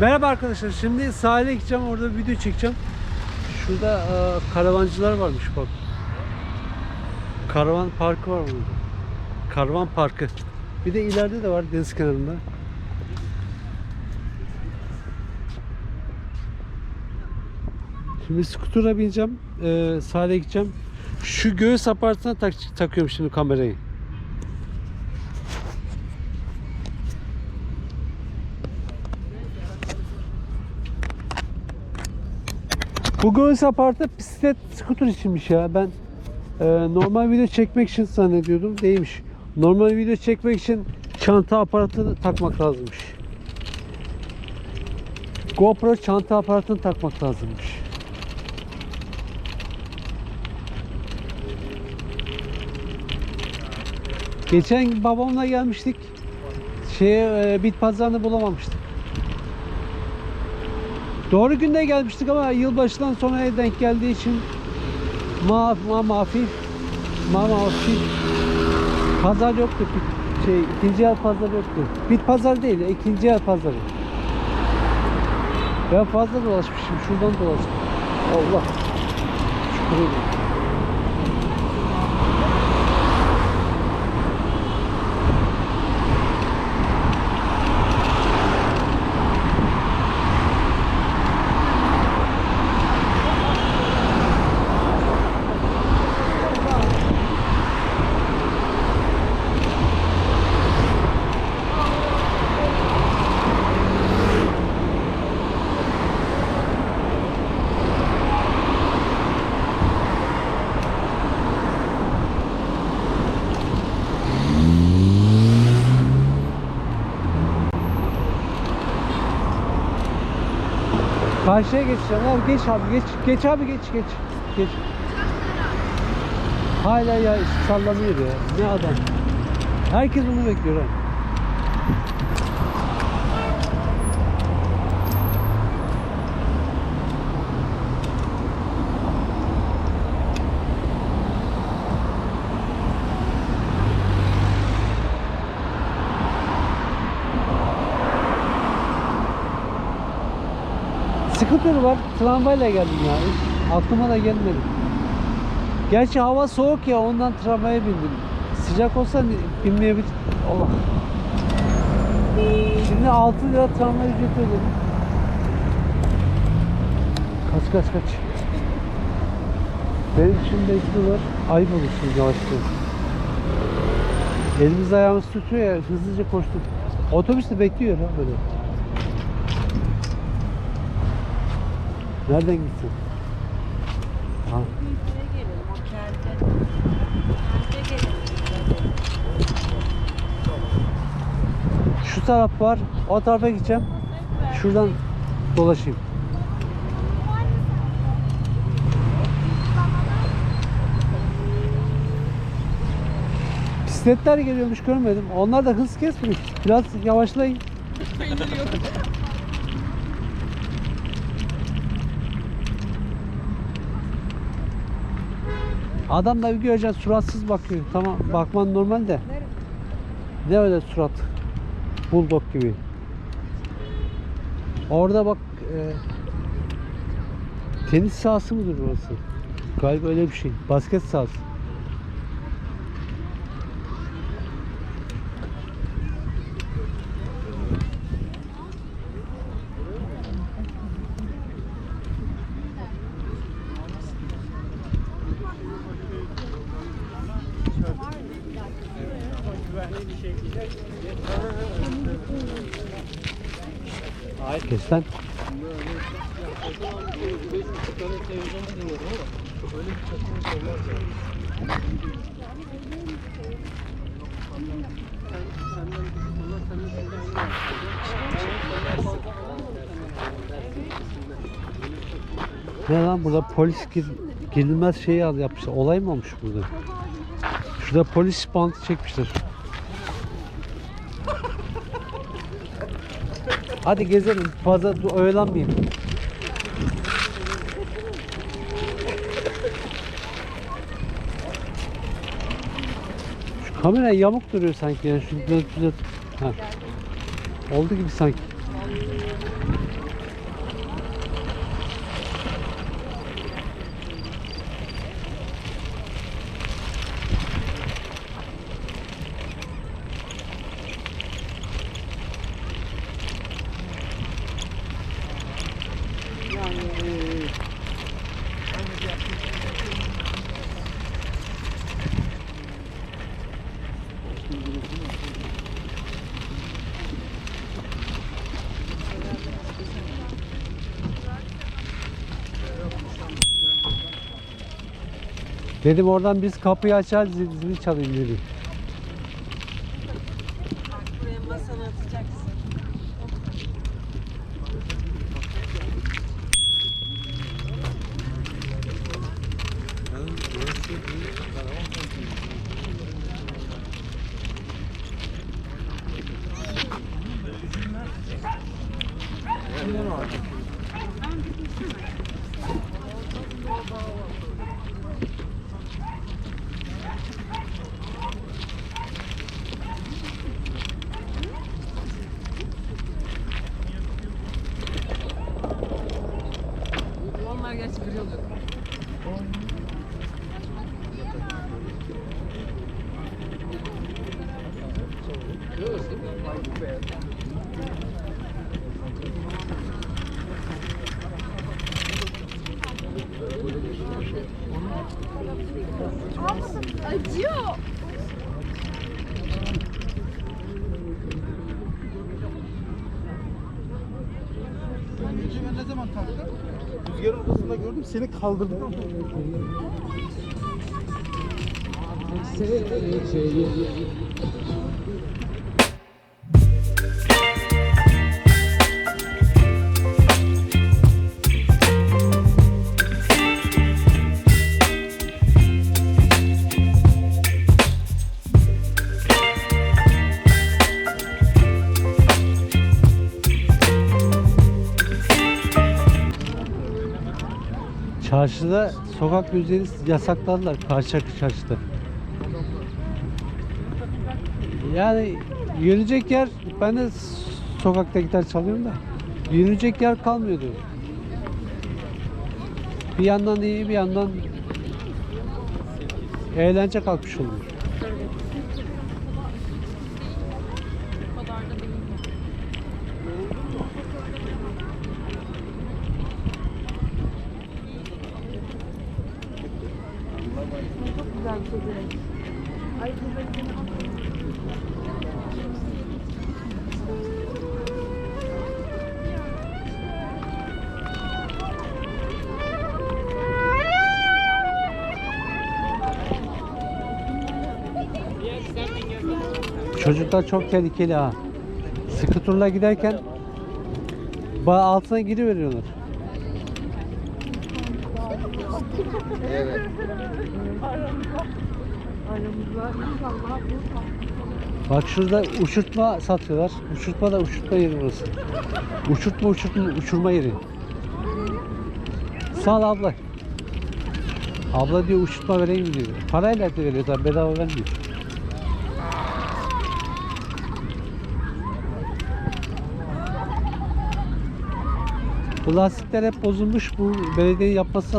Merhaba arkadaşlar. Şimdi sahile gideceğim. Orada bir video çekeceğim. Şurada e, karavancılar varmış bak. Karavan parkı var burada. Karavan parkı. Bir de ileride de var deniz kenarında. Şimdi skutura bineceğim. E, sahile gideceğim. Şu göğüs aparatına tak, takıyorum şimdi kamerayı. Bu göğüs apartı bisiklet skuter içinmiş ya. Ben e, normal video çekmek için zannediyordum. Değilmiş. Normal video çekmek için çanta aparatını takmak lazımmış. GoPro çanta aparatını takmak lazımmış. Geçen babamla gelmiştik. Şeye e, bit pazarını bulamamıştık. Doğru günde gelmiştik ama yılbaşından sonra denk geldiği için ma, ma mafi ma mafi pazar yoktu. Şey ikinci el pazar yoktu. Bit pazar değil, ikinci el pazarı. Ben fazla dolaşmışım. Şuradan dolaştım. Allah. Şükür ederim. Karşıya geçeceğim abi geç abi geç geç abi geç geç geç. Hala ya sallanıyor ya ne adam. Herkes onu bekliyor ha. Scooter var. Tramvayla geldim ya. Aklıma da gelmedi. Gerçi hava soğuk ya ondan tramvaya bindim. Sıcak olsa binmeyebilir. Allah. Şimdi 6 lira tramvay ücreti ödedim. Kaç kaç kaç. Benim için bekliyorlar. Ayıp olur şimdi yavaşlıyor. Elimiz ayağımız tutuyor ya hızlıca koştuk. Otobüs de bekliyor ha böyle. Nereden gitsin? Ha. Şu taraf var. O tarafa gideceğim. Şuradan dolaşayım. Bisikletler geliyormuş görmedim. Onlar da hız kesmiş. Biraz yavaşlayın. Adam da bir göreceksin suratsız bakıyor. Tamam bakman normal de. Ne öyle surat? Bulldog gibi. Orada bak e, tenis sahası mıdır burası? Galiba öyle bir şey. Basket sahası. Kes. Ne lan burada polis gir, girilmez şeyi al yapmışlar. Olay mı olmuş burada? Şurada polis bantı çekmişler. Hadi gezelim. Fazla oyalanmayayım. Şu kamera yamuk duruyor sanki ya. Şu düzelt düzelt. Ha. Oldu gibi sanki. Dedim oradan biz kapıyı açar zil, zili çalayım dedim. Acıyor. Gece ne zaman kalktın? Rüzgarın odasında gördüm seni kaldırdım. Çarşıda sokak müziğini yasakladılar karşı çarşıda. Yani yürünecek yer ben de sokakta gitar çalıyorum da yürünecek yer kalmıyordu. Bir yandan iyi bir yandan eğlence kalkmış oluyor. Çocuklar çok tehlikeli ha. Sıkı turla giderken altına giriveriyorlar. Bak şurada uçurtma satıyorlar. Uçurtma da uçurtma yeri burası. Uçurtma uçurtma uçurma yeri. Sağ ol abla. Abla diyor uçurtma vereyim diyor. Parayla da veriyor tabii bedava vermiyor. Bu lastikler hep bozulmuş. Bu belediyenin yapması lazım.